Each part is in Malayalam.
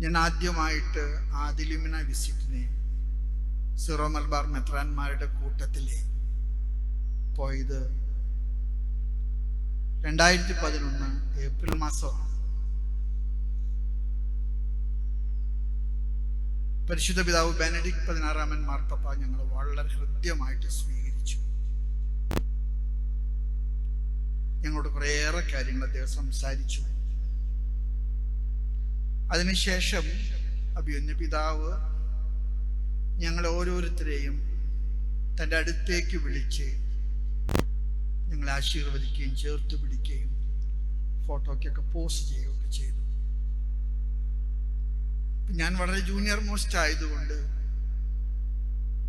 ഞാൻ ആദ്യമായിട്ട് ആദിലിമിന വിസിറ്റിന് സിറോ മലബാർ മെത്രാന്മാരുടെ കൂട്ടത്തിൽ പോയത് രണ്ടായിരത്തി പതിനൊന്ന് ഏപ്രിൽ മാസമാണ്. പരിശുദ്ധ പിതാവ് ബെനഡിക് പതിനാറാമൻ മാർപ്പപ്പ ഞങ്ങൾ വളരെ ഹൃദ്യമായിട്ട് സ്വീകരിച്ചു. ഞങ്ങളോട് കുറേയേറെ കാര്യങ്ങൾ അദ്ദേഹം സംസാരിച്ചു. അതിനുശേഷം അഭിയന്യ പിതാവ് ഞങ്ങൾ ഓരോരുത്തരെയും തന്റെ അടുത്തേക്ക് വിളിച്ച് ഞങ്ങളെ ആശീർവദിക്കുകയും ചേർത്ത് പിടിക്കുകയും ഫോട്ടോയ്ക്കൊക്കെ പോസ്റ്റ് ചെയ്യുകയൊക്കെ ചെയ്തു. ഞാൻ വളരെ ജൂനിയർ മോസ്റ്റ് ആയതുകൊണ്ട്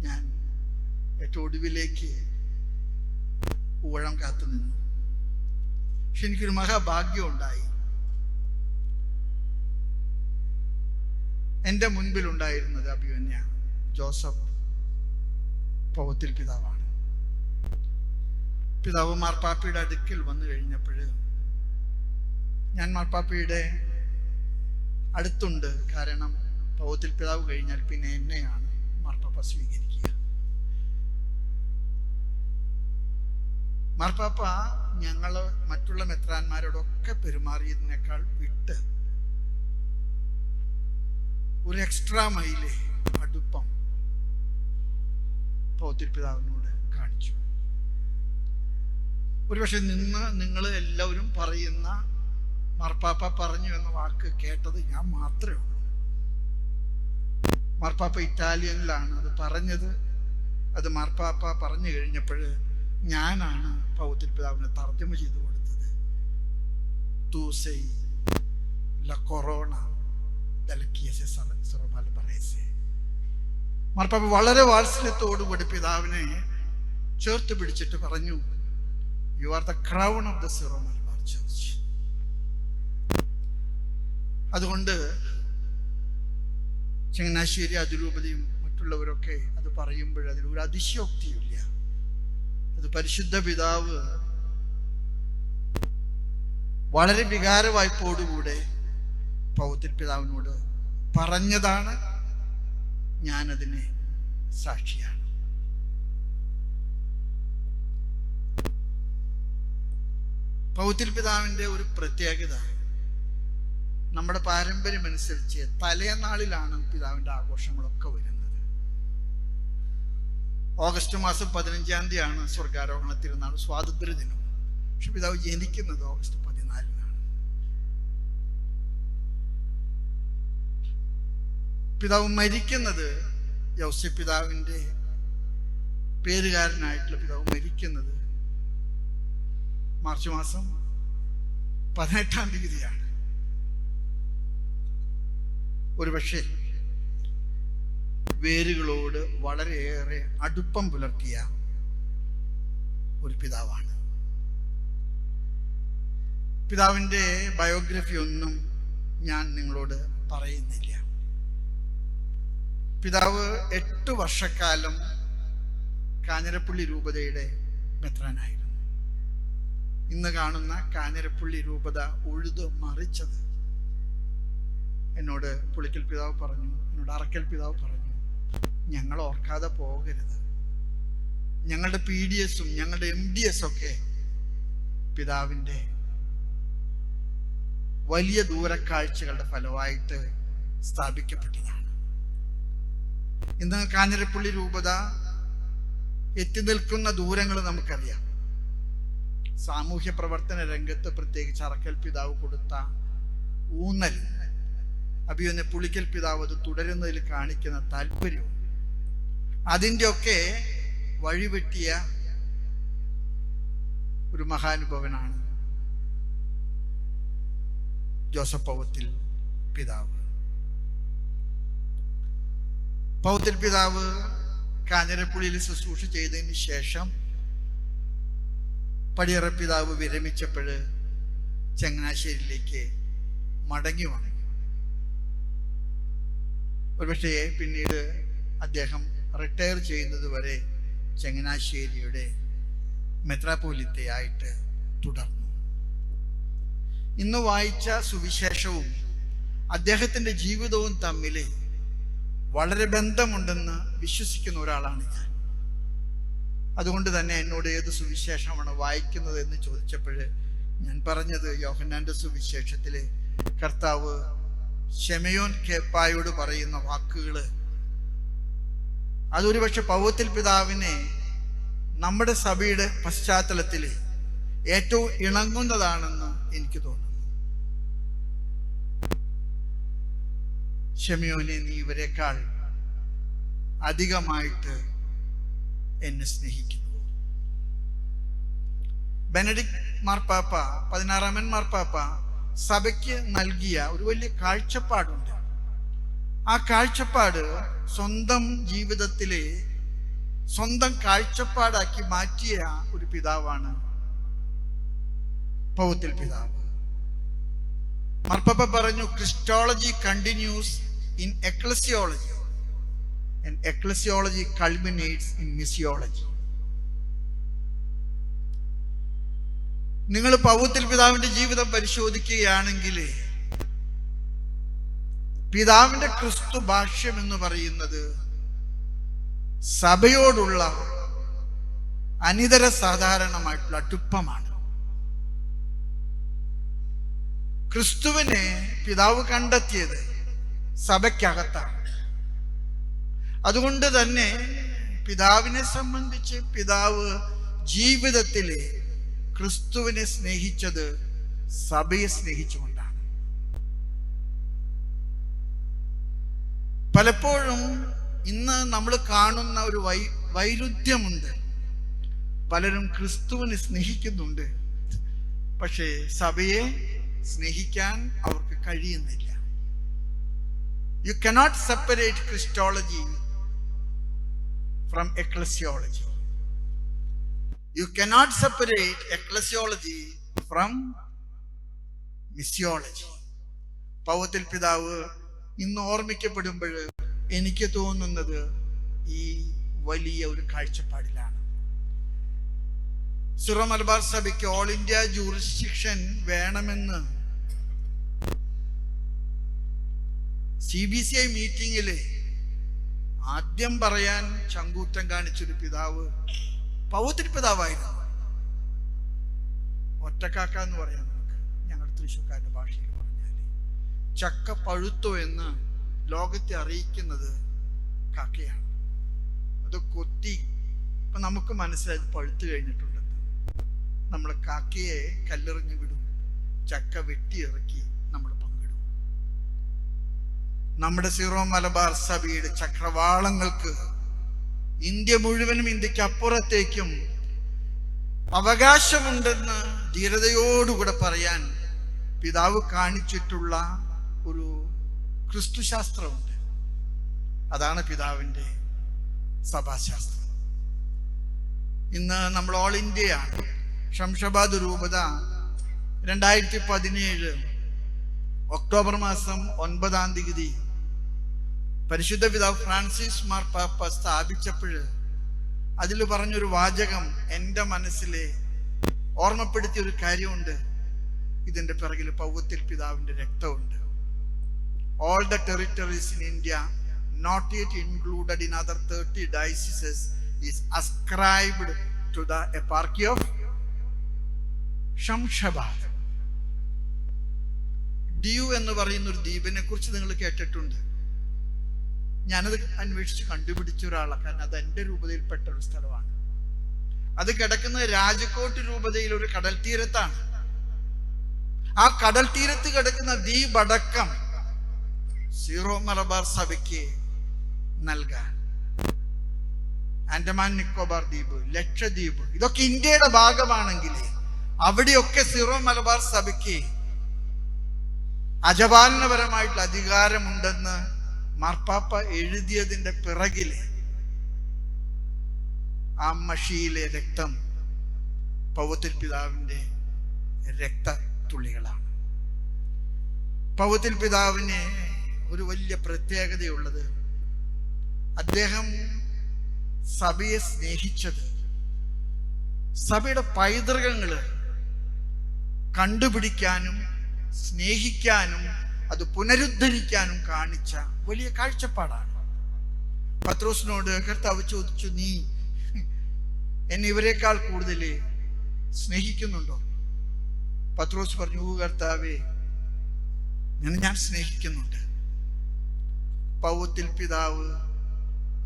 ഞാൻ ഏറ്റവും ഒടുവിലേക്ക് ഊഴം കാത്തു നിന്നു പക്ഷെ എനിക്കൊരു മഹാഭാഗ്യം ഉണ്ടായി. എന്റെ മുൻപിലുണ്ടായിരുന്നത് അഭിമന്യ ജോസഫ് പൗത്തിൽ പിതാവാണ്. പിതാവ് മാർപ്പാപ്പയുടെ അടുക്കൽ വന്നു കഴിഞ്ഞപ്പോൾ ഞാൻ മാർപ്പാപ്പയുടെ അടുത്തുണ്ട്. കാരണം പൗത്തിൽ പിതാവ് കഴിഞ്ഞാൽ പിന്നെ എന്നെയാണ് മാർപ്പാപ്പ സ്വീകരിക്കുക. മാർപ്പാപ്പ ഞങ്ങൾ മറ്റുള്ള മെത്രാന്മാരോടൊക്കെ പെരുമാറിയതിനേക്കാൾ വിട്ട് ഒരു എക്സ്ട്രാ മൈൽ അടുപ്പം പൗത്തിപ്പിതാവിനോട് കാണിച്ചു. ഒരുപക്ഷെ നിന്ന് നിങ്ങൾ എല്ലാവരും പറയുന്ന മാർപ്പാപ്പ പറഞ്ഞു എന്ന വാക്ക് കേട്ടത് ഞാൻ മാത്രമേ ഉള്ളൂ. മാർപ്പാപ്പ ഇറ്റാലിയനിലാണ് അത് പറഞ്ഞത്. അത് മാർപ്പാപ്പ പറഞ്ഞു കഴിഞ്ഞപ്പോൾ ഞാനാണ് പൗത്തിപ്പിതാവിനെ തർജമ ചെയ്തു കൊടുത്തത്. തൂസൈ ല കൊറോണ മാർപ്പാപ്പ വളരെ വാത്സല്യത്തോടുകൂടി പിതാവിനെ ചേർത്ത് പിടിച്ചിട്ട് പറഞ്ഞു you are the crown of the Syro church അതുകൊണ്ട് ചങ്ങനാശ്ശേരി അതിരൂപതയും മറ്റുള്ളവരൊക്കെ അത് പറയുമ്പോൾ അതിൽ ഒരു അതിശയോക്തിയില്ല അത് പരിശുദ്ധ പിതാവ് വളരെ വികാരവായ്പോടുകൂടെ പൗത്തിൽ പിതാവിനോട് പറഞ്ഞതാണ് ഞാനതിന് സാക്ഷിയാണ്. പൗത്തിൽ പിതാവിന്റെ ഒരു പ്രത്യേകത നമ്മുടെ പാരമ്പര്യം അനുസരിച്ച് തലേനാളിലാണ് പിതാവിന്റെ ആഘോഷങ്ങളൊക്കെ വരുന്നത്. ഓഗസ്റ്റ് മാസം പതിനഞ്ചാം തീയതിയാണ് സ്വർഗാരോഹണ തിരുനാൾ സ്വാതന്ത്ര്യ ദിനം പക്ഷെ പിതാവ് ജനിക്കുന്നത് ഓഗസ്റ്റ് പിതാവ് മരിക്കുന്നത് യൗസ്യ പിതാവിന്റെ പേരുകാരനായിട്ടുള്ള പിതാവ് മരിക്കുന്നത് മാർച്ച് മാസം പതിനെട്ടാം തീയതിയാണ്. ഒരുപക്ഷെ വേരുകളോട് വളരെയേറെ അടുപ്പം പുലർത്തിയ ഒരു പിതാവാണ്. പിതാവിന്റെ ബയോഗ്രഫി ഒന്നും ഞാൻ നിങ്ങളോട് പറയുന്നില്ല. പിതാവ് എട്ട് വർഷക്കാലം കാഞ്ഞിരപ്പള്ളി രൂപതയുടെ മെത്രാനായിരുന്നു. ഇന്ന് കാണുന്ന കാഞ്ഞിരപ്പള്ളി രൂപത ഉഴുതു മറിച്ചത്. എന്നോട് പുളിക്കൽ പിതാവ് പറഞ്ഞു എന്നോട് അറക്കൽ പിതാവ് പറഞ്ഞു ഞങ്ങൾ ഓർക്കാതെ പോകരുത്. ഞങ്ങളുടെ പി ഡി എസും ഞങ്ങളുടെ എം ഡി എസ് ഒക്കെ പിതാവിന്റെ വലിയ ദൂരക്കാഴ്ചകളുടെ ഫലമായിട്ട് സ്ഥാപിക്കപ്പെട്ടതാണ്. ഇന്ന് കാഞ്ഞിരപ്പള്ളി രൂപത എത്തി നിൽക്കുന്ന ദൂരങ്ങൾ നമുക്കറിയാം. സാമൂഹ്യ പ്രവർത്തന രംഗത്ത് പ്രത്യേകിച്ച് അറക്കൽ പിതാവ് കൊടുത്ത ഊന്നൽ അഭിയൊന്ന് പുളിക്കൽ പിതാവ് അത് തുടരുന്നതിൽ കാണിക്കുന്ന താല്പര്യവും അതിന്റെയൊക്കെ വഴിവെട്ടിയ ഒരു മഹാനുഭവനാണ് ജോസഫ് പൗത്തിൽ പിതാവ്. പൗത്തിൽ പിതാവ് കാഞ്ഞിരപ്പുള്ളിയിൽ ശുശ്രൂഷ ചെയ്തതിന് ശേഷം പടിയറ പിതാവ് വിരമിച്ചപ്പോൾ ചങ്ങനാശ്ശേരിയിലേക്ക് മടങ്ങി വന്നു. ഒരുപക്ഷെ പിന്നീട് അദ്ദേഹം റിട്ടയർ ചെയ്യുന്നത് വരെ ചങ്ങനാശ്ശേരിയുടെ മെത്രാപോലിത്തയായിട്ട് തുടർന്നു. ഇന്ന് വായിച്ച സുവിശേഷവും അദ്ദേഹത്തിന്റെ ജീവിതവും തമ്മിൽ വളരെ ബന്ധമുണ്ടെന്ന് വിശ്വസിക്കുന്ന ഒരാളാണ് ഞാൻ. അതുകൊണ്ട് തന്നെ എന്നോട് ഏത് സുവിശേഷമാണ് വായിക്കുന്നത് എന്ന് ചോദിച്ചപ്പോൾ ഞാൻ പറഞ്ഞത് യോഹന്നാന്റെ സുവിശേഷത്തിലെ കർത്താവ് ഷെമയോൻ കേപ്പായോട് പറയുന്ന വാക്കുകൾ അതൊരു പക്ഷെ പൗവത്തിൽ പിതാവിനെ നമ്മുടെ സഭയുടെ പശ്ചാത്തലത്തിൽ ഏറ്റവും ഇണങ്ങുന്നതാണെന്ന് എനിക്ക് തോന്നുന്നു. ഷെമിയോനെ നീ ഇവരെക്കാൾ അധികമായിട്ട് എന്നെ സ്നേഹിക്കുന്നു. ബെനഡിക് മാർപ്പാപ്പ പതിനാറാമൻ മാർപ്പാപ്പ സഭയ്ക്ക് നൽകിയ ഒരു വലിയ കാഴ്ചപ്പാടുണ്ട്. ആ കാഴ്ചപ്പാട് സ്വന്തം ജീവിതത്തിലെ സ്വന്തം കാഴ്ചപ്പാടാക്കി മാറ്റിയ ഒരു പിതാവാണ് പൗത്തിൽ പിതാവ്. മാർപ്പാപ്പ പറഞ്ഞു christology continues in ecclesiology and ecclesiology culminates in missiology. നിങ്ങൾ പൗത്തിൽ പിതാവിന്റെ ജീവിതം പരിശോധിക്കുകയാണെങ്കിൽ പിതാവിന്റെ ക്രിസ്തു ഭാഷ്യം എന്ന് പറയുന്നത് സഭയോടുള്ള അനിതര സാധാരണമായിട്ടുള്ള അടുപ്പമാണ് ക്രിസ്തുവിനെ പിതാവ് കണ്ടെത്തിയത് സഭയ്ക്കകത്താണ്. അതുകൊണ്ട് തന്നെ പിതാവിനെ സംബന്ധിച്ച് പിതാവ് ജീവിതത്തിൽ ക്രിസ്തുവിനെ സ്നേഹിച്ചത് സഭയെ സ്നേഹിച്ചുകൊണ്ടാണ്. പലപ്പോഴും ഇന്ന് നമ്മൾ കാണുന്ന ഒരു വൈ വൈരുദ്ധ്യമുണ്ട്. പലരും ക്രിസ്തുവിനെ സ്നേഹിക്കുന്നുണ്ട്. പക്ഷേ സഭയെ സ്നേഹിക്കാൻ അവർക്ക് കഴിയുന്നില്ല. You cannot separate christology from ecclesiology. You cannot separate ecclesiology from missiology Powathil പിതാവ് ഇന്ന് ഓർമ്മിക്കപ്പെടുമ്പോൾ എനിക്ക് തോന്നുന്നത് ഈ വലിയ ഒരു കാഴ്ചപ്പാടിലാണ് സിറോ മലബാർ സഭയ്ക്ക് ഓൾ ഇന്ത്യ ജൂറിസ്ഡിക്ഷൻ വേണമെന്ന് സി ബി സി ഐ മീറ്റിംഗിൽ ആദ്യം പറയാൻ ചങ്കൂറ്റം കാണിച്ചൊരു പിതാവ് പൗത്രി പിതാവായിരുന്നു. ഒറ്റക്കാക്ക എന്ന് പറയാം നമുക്ക്. ഞങ്ങളുടെ തൃശ്ശൂർക്കാരുടെ ഭാഷയിൽ പറഞ്ഞാൽ ചക്ക പഴുത്തു എന്ന് ലോകത്തെ അറിയിക്കുന്നത് കാക്കയാണ്. അത് കൊത്തി ഇപ്പൊ നമുക്ക് മനസ്സിലായി പഴുത്തു കഴിഞ്ഞിട്ടുണ്ടെന്ന് നമ്മൾ കാക്കയെ കല്ലെറിഞ്ഞു വിടും. ചക്ക വെട്ടിയിറക്കി നമ്മൾ നമ്മുടെ സീറോ മലബാർ സഭയുടെ ചക്രവാളങ്ങൾക്ക് ഇന്ത്യ മുഴുവനും ഇന്ത്യയ്ക്ക് അപ്പുറത്തേക്കും അവകാശമുണ്ടെന്ന് ധീരതയോടുകൂടെ പറയാൻ പിതാവ് കാണിച്ചിട്ടുള്ള ഒരു ക്രിസ്തുശാസ്ത്രമുണ്ട്. അതാണ് പിതാവിന്റെ സഭാശാസ്ത്രം. ഇന്ന് നമ്മൾ ഓൾ ഇന്ത്യയാണ് ശംഷബാദ് രൂപത രണ്ടായിരത്തി പതിനേഴ് ഒക്ടോബർ മാസം ഒൻപതാം തീയതി പരിശുദ്ധ പിതാവ് ഫ്രാൻസിസ് മാർ പാപ്പ സ്ഥാപിച്ചപ്പോൾ അതിൽ പറഞ്ഞൊരു വാചകം എന്റെ മനസ്സിലെ ഓർമ്മപ്പെടുത്തിയ ഒരു കാര്യമുണ്ട്. ഇതിന്റെ പിറകിൽ പൗവത്തിൽ പിതാവിന്റെ രക്തമുണ്ട്. All the in in India not yet included in other 30 dioceses is ascribed to the eparchy of Shamshabad due എന്ന് പറയുന്ന ഒരു ദ്വീപിനെ കുറിച്ച് നിങ്ങൾ കേട്ടിട്ടുണ്ട്. ഞാനത് അന്വേഷിച്ച് കണ്ടുപിടിച്ച ഒരാളാണ്. കാരണം അത് എന്റെ രൂപതയിൽപ്പെട്ട ഒരു സ്ഥലമാണ്. അത് കിടക്കുന്നത് രാജകോട്ട് രൂപതയിൽ ഒരു കടൽ തീരത്താണ്. ആ കടൽ തീരത്ത് കിടക്കുന്ന ദ്വീപടക്കം സീറോ മലബാർ സഭയ്ക്ക് നൽകാൻ. ആൻഡമാൻ നിക്കോബാർ ദ്വീപ് ലക്ഷദ്വീപ് ഇതൊക്കെ ഇന്ത്യയുടെ ഭാഗമാണെങ്കിൽ അവിടെയൊക്കെ സീറോ മലബാർ സഭയ്ക്ക് അജപാലനപരമായിട്ടുള്ള അധികാരമുണ്ടെന്ന് മാർപ്പാപ്പ എഴുതിയതിന്റെ പിറകിൽ ആ മഷിയിലെ രക്തം പൗവത്തിൽ പിതാവിന്റെ രക്തത്തുള്ളികളാണ്. പൗവത്തിൽ പിതാവിന് ഒരു വലിയ പ്രത്യേകതയുള്ളത് അദ്ദേഹം സഭയെ സ്നേഹിച്ചത് സഭയുടെ പൈതൃകങ്ങൾ കണ്ടുപിടിക്കാനും സ്നേഹിക്കാനും അത് പുനരുദ്ധരിക്കാനും കാണിച്ച വലിയ കാഴ്ചപ്പാടാണ്. പത്രോസിനോട് കർത്താവ് ചോദിച്ചു നീ എന്നെ ഇവരെക്കാൾ കൂടുതൽ സ്നേഹിക്കുന്നുണ്ടോ? പത്രോസ് പറഞ്ഞു "ഓ കർത്താവേ നിന്നെ ഞാൻ സ്നേഹിക്കുന്നുണ്ട്. പൗത്തിൽ പിതാവ്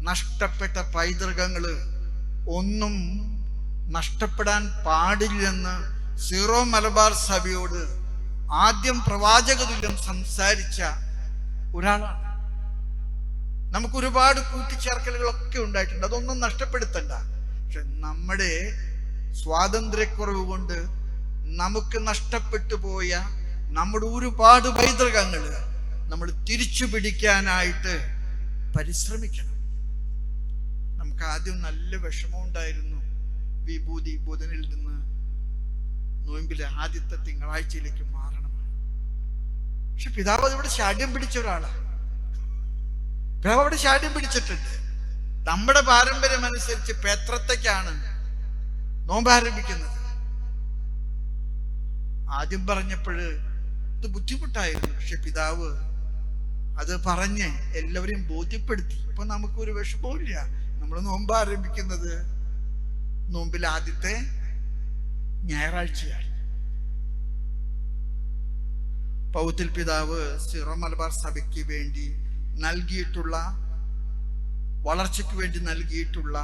നഷ്ടപ്പെട്ട പൈതൃകങ്ങൾ ഒന്നും നഷ്ടപ്പെടാൻ പാടില്ലെന്ന് സീറോ മലബാർ സഭയോട് ആദ്യം പ്രവാചക തുല്യം സംസാരിച്ച ഒരാളാണ്. നമുക്ക് ഒരുപാട് കൂട്ടിച്ചേർക്കലുകളൊക്കെ ഉണ്ടായിട്ടുണ്ട്. അതൊന്നും നഷ്ടപ്പെടുത്തണ്ട. പക്ഷെ നമ്മുടെ സ്വാതന്ത്ര്യക്കുറവ് കൊണ്ട് നമുക്ക് നഷ്ടപ്പെട്ടു പോയ നമ്മുടെ ഒരുപാട് പൈതൃകങ്ങൾ നമ്മൾ തിരിച്ചു പിടിക്കാനായിട്ട് പരിശ്രമിക്കണം. നമുക്ക് ആദ്യം നല്ല വിഷമം ഉണ്ടായിരുന്നു വിഭൂതി ബുധനിൽ നിന്ന് നോയമ്പിലെ ആദ്യത്തെ തിങ്കളാഴ്ചയിലേക്ക് മാറണം. പക്ഷെ പിതാവ് അതിവിടെ ശാഠ്യം പിടിച്ച ഒരാളാണ് പിതാവ് അവിടെ ശാഠ്യം പിടിച്ചിട്ടുണ്ട്. നമ്മുടെ പാരമ്പര്യം അനുസരിച്ച് പേത്രത്തേക്കാണ് നോമ്പ് ആരംഭിക്കുന്നത്. ആദ്യം പറഞ്ഞപ്പോഴ് ഇത് ബുദ്ധിമുട്ടായിരുന്നു. പക്ഷെ പിതാവ് അത് പറഞ്ഞ് എല്ലാവരെയും ബോധ്യപ്പെടുത്തി. ഇപ്പൊ നമുക്കൊരു വിഷമവുമില്ല. നമ്മൾ നോമ്പ് ആരംഭിക്കുന്നത് നോമ്പിൽ ആദ്യത്തെ ഞായറാഴ്ചയാണ്. പൗത്തിൽ പിതാവ് സിറോ മലബാർ സഭയ്ക്ക് വേണ്ടി നൽകിയിട്ടുള്ള വളർച്ചയ്ക്ക് വേണ്ടി നൽകിയിട്ടുള്ള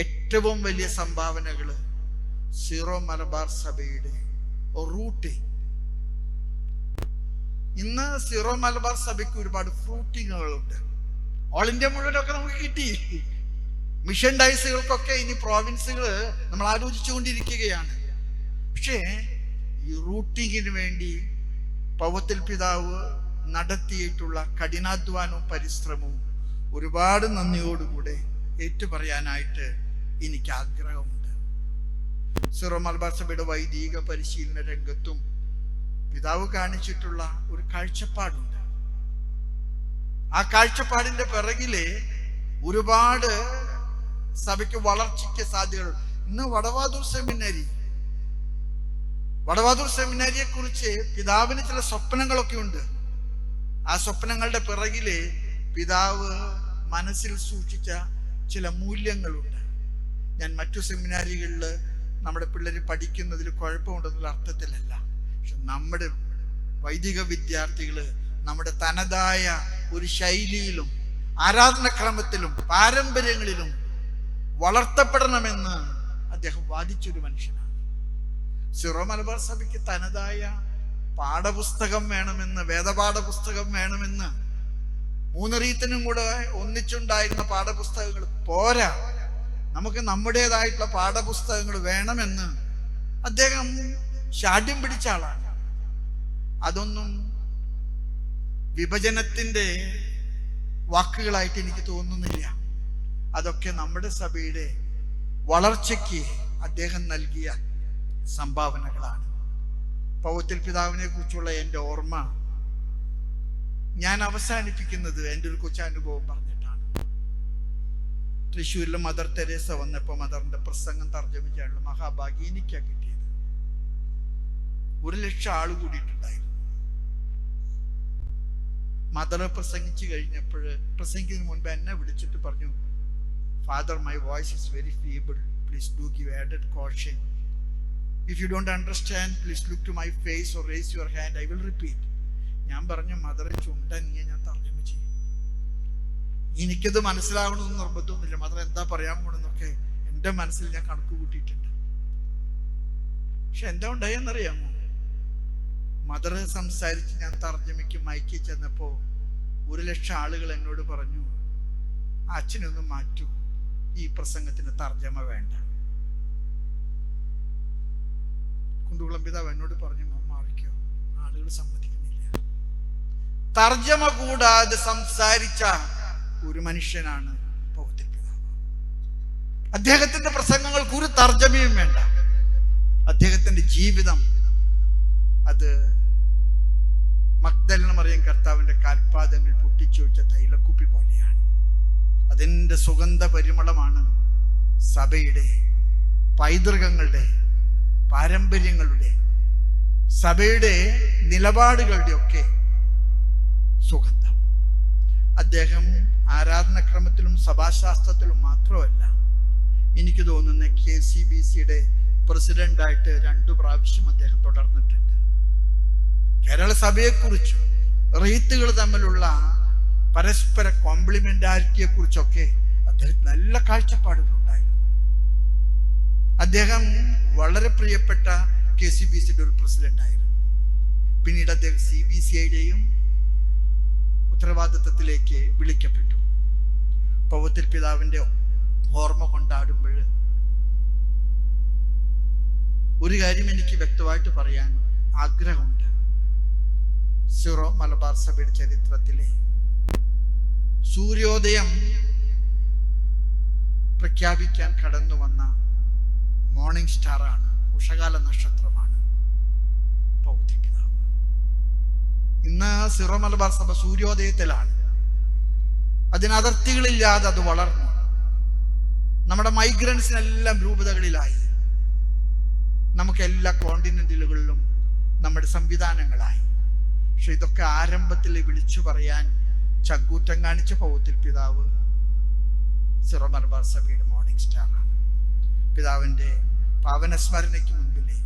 ഏറ്റവും വലിയ സംഭാവനകൾ സിറോ മലബാർ സഭയുടെ റൂട്ട്. ഇന്ന് സിറോ മലബാർ സഭയ്ക്ക് ഒരുപാട് ഫ്രൂട്ടിങ്ങുകളുണ്ട്. ഓൾ ഇന്ത്യ മുഴുവനൊക്കെ നമുക്ക് കിട്ടി. മിഷൻ ഡൈസുകൾക്കൊക്കെ ഇനി പ്രോവിൻസുകൾ നമ്മൾ ആലോചിച്ചുകൊണ്ടിരിക്കുകയാണ്. പക്ഷേ ഈ റൂട്ടിങ്ങിന് വേണ്ടി പൗവത്തിൽ പിതാവ് നടത്തിയിട്ടുള്ള കഠിനാധ്വാനവും പരിശ്രമവും ഒരുപാട് നന്ദിയോടുകൂടെ ഏറ്റുപറയാനായിട്ട് എനിക്ക് ആഗ്രഹമുണ്ട് സിറോ മലബാർ സഭയുടെ വൈദിക പരിശീലന രംഗത്തും പിതാവ് കാണിച്ചിട്ടുള്ള ഒരു കാഴ്ചപ്പാടുണ്ട്. ആ കാഴ്ചപ്പാടിന്റെ പിറകിലെ ഒരുപാട് സഭയ്ക്ക് വളർച്ചയ്ക്ക് സാധ്യതകൾ. ഇന്ന് വടവാതൂർ സെമിനറി വടവാതൂർ സെമിനാരിയെ കുറിച്ച് പിതാവിന് ചില സ്വപ്നങ്ങളൊക്കെ ഉണ്ട്. ആ സ്വപ്നങ്ങളുടെ പിറകിൽ പിതാവ് മനസ്സിൽ സൂക്ഷിച്ച ചില മൂല്യങ്ങളുണ്ട്. ഞാൻ മറ്റു സെമിനാരികളിൽ നമ്മുടെ പിള്ളേർ പഠിക്കുന്നതിൽ കുഴപ്പമുണ്ടെന്നുള്ള അർത്ഥത്തിലല്ല. പക്ഷെ നമ്മുടെ വൈദിക വിദ്യാർത്ഥികൾ നമ്മുടെ തനതായ ഒരു ശൈലിയിലും ആരാധനക്രമത്തിലും പാരമ്പര്യങ്ങളിലും വളർത്തപ്പെടണമെന്ന് അദ്ദേഹം വാദിച്ചൊരു മനുഷ്യനാണ്. സിറോ മലബാർ സഭയ്ക്ക് തനതായ പാഠപുസ്തകം വേണമെന്ന് വേദപാഠപുസ്തകം വേണമെന്ന് മൂന്നറിയത്തിനും കൂടെ ഒന്നിച്ചുണ്ടായിരുന്ന പാഠപുസ്തകങ്ങൾ പോരാ. നമുക്ക് നമ്മുടേതായിട്ടുള്ള പാഠപുസ്തകങ്ങൾ വേണമെന്ന് അദ്ദേഹം ശാഠ്യം പിടിച്ച ആളാണ്. അതൊന്നും വിഭജനത്തിന്റെ വാക്കുകളായിട്ട് എനിക്ക് തോന്നുന്നില്ല. അതൊക്കെ നമ്മുടെ സഭയുടെ വളർച്ചയ്ക്ക് അദ്ദേഹം നൽകിയ സംഭാവനകളാണ്. പൗത്തിൽ പിതാവിനെ കുറിച്ചുള്ള എന്റെ ഓർമ്മ ഞാൻ അവസാനിപ്പിക്കുന്നത് എന്റെ ഒരു കൊച്ചാനുഭവം പറഞ്ഞിട്ടാണ്. തൃശ്ശൂരിലെ മദർ തെരേസ വന്നപ്പോൾ മദറിന്റെ പ്രസംഗം തർജമിക്കാനുള്ള മഹാഭാഗ്യം എനിക്കാണ് കിട്ടിയത്. ഒരു ലക്ഷം ആൾ കൂടിയിട്ടുണ്ടായിരുന്നു. മദർ പ്രസംഗിച്ചു കഴിഞ്ഞപ്പോൾ പ്രസംഗിക്കുന്നതിന് മുൻപ് എന്നെ വിളിച്ചിട്ട് പറഞ്ഞു father my voice is very feeble please do give added caution if you don't understand please look to my face or raise your hand I will repeat ഞാൻ പറഞ്ഞു മദറെ ചുണ്ട നീ ഞാൻ തർജമ ചെയ്യും. എനിക്കത് മനസ്സിലാവണമെന്ന് നിർബന്ധമൊന്നുമില്ല. മദർ എന്താ പറയാൻ പോണെന്നൊക്കെ എന്റെ മനസ്സിൽ ഞാൻ കണക്ക് കൂട്ടിയിട്ടുണ്ട്. പക്ഷെ എന്താ ഉണ്ടായെന്നറിയാമോ? മദർ സംസാരിച്ച് ഞാൻ തർജമയ്ക്ക് മയക്കി ചെന്നപ്പോ ഒരു ലക്ഷം ആളുകൾ എന്നോട് പറഞ്ഞു "ആ അച്ഛനൊന്ന് മാറ്റൂ. ഈ പ്രസംഗത്തിന് തർജമ വേണ്ട. കുണ്ടുകുളം പിതാവ് എന്നോട് പറഞ്ഞു "മോൻ മാറിക്കോ ആളുകൾ സമ്മതിക്കുന്നില്ല. തർജമ കൂടാതെ സംസാരിച്ച ഒരു മനുഷ്യനാണ് പൗത്തിൽ പിതാവ്. അദ്ദേഹത്തിന്റെ പ്രസംഗങ്ങൾക്ക് ഒരു തർജമയും വേണ്ട. അദ്ദേഹത്തിന്റെ ജീവിതം അത് മഗ്ദലിന് മറിയം കർത്താവിന്റെ കാൽപാദങ്ങൾ പൊട്ടിച്ചൊഴിച്ച തൈലക്കുപ്പി പോലെയാണ്. അതിന്റെ സുഗന്ധ പരിമളമാണ് സഭയുടെ പൈതൃകങ്ങളുടെ പാരമ്പര്യങ്ങളുടെ സഭയുടെ നിലപാടുകളുടെ ഒക്കെ സുഗന്ധം. അദ്ദേഹം ആരാധനക്രമത്തിലും സഭാശാസ്ത്രത്തിലും മാത്രമല്ല എനിക്ക് തോന്നുന്ന കെ സി ബി സിയുടെ പ്രസിഡന്റായിട്ട് രണ്ടു പ്രാവശ്യം അദ്ദേഹം തുടർന്നിട്ടുണ്ട്. കേരള സഭയെക്കുറിച്ചും റീത്തുകൾ തമ്മിലുള്ള പരസ്പര കോംപ്ലിമെന്റാരിറ്റിയെ കുറിച്ചൊക്കെ അദ്ദേഹത്തിന് നല്ല കാഴ്ചപ്പാടുകളുണ്ടായിരുന്നു അദ്ദേഹം വളരെ പ്രിയപ്പെട്ട കെ സി ബി സിയുടെ ഒരു പ്രസിഡന്റ് ആയിരുന്നു. പിന്നീട് അദ്ദേഹം സി ബി സി ഐയുടെയും ഉത്തരവാദിത്വത്തിലേക്ക് വിളിക്കപ്പെട്ടു. പൗത്തിൽ പിതാവിന്റെ ഓർമ്മ കൊണ്ടാടുമ്പോൾ ഒരു കാര്യം എനിക്ക് വ്യക്തമായിട്ട് പറയാൻ ആഗ്രഹമുണ്ട്. സിറോ മലബാർ സഭയുടെ ചരിത്രത്തിലെ സൂര്യോദയം പ്രഖ്യാപിക്കാൻ കടന്നു വന്ന മോർണിംഗ് സ്റ്റാറാണ് ഉഷകാല നക്ഷത്രമാണ്. ഇന്ന് സിറോ മലബാർ സഭ സൂര്യോദയത്തിലാണ്. അതിന് അതിർത്തികളില്ലാതെ അത് വളർന്നു. നമ്മുടെ മൈഗ്രൻസിനെല്ലാം രൂപതകളിലായി. നമുക്ക് എല്ലാ കോണ്ടിനെന്റുകളിലും നമ്മുടെ സംവിധാനങ്ങളായി. പക്ഷെ ഇതൊക്കെ ആരംഭത്തിൽ വിളിച്ചു പറയാൻ ചങ്കൂറ്റം കാണിച്ച പൗത്തിൽ പിതാവ് സിറോ മലബാർ സഭയുടെ മോർണിംഗ് സ്റ്റാറാണ് പിതാവിന്റെ പാവനസ്മരണയ്ക്ക് മുൻപിലെ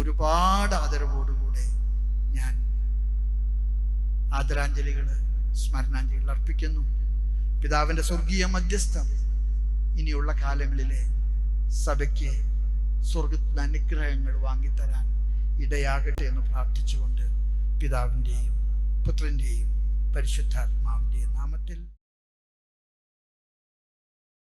ഒരുപാട് ആദരവോടുകൂടെ ഞാൻ ആദരാഞ്ജലികൾ സ്മരണാഞ്ജലികൾ അർപ്പിക്കുന്നു. പിതാവിന്റെ സ്വർഗീയ മധ്യസ്ഥം ഇനിയുള്ള കാലങ്ങളിലെ സഭയ്ക്ക് സ്വർഗത്തിന്റെ അനുഗ്രഹങ്ങൾ വാങ്ങിത്തരാൻ ഇടയാകട്ടെ എന്ന് പ്രാർത്ഥിച്ചുകൊണ്ട് പിതാവിന്റെയും പുത്രന്റെയും പരിശുദ്ധാത്മാവിന്റെയും നാമത്തിൽ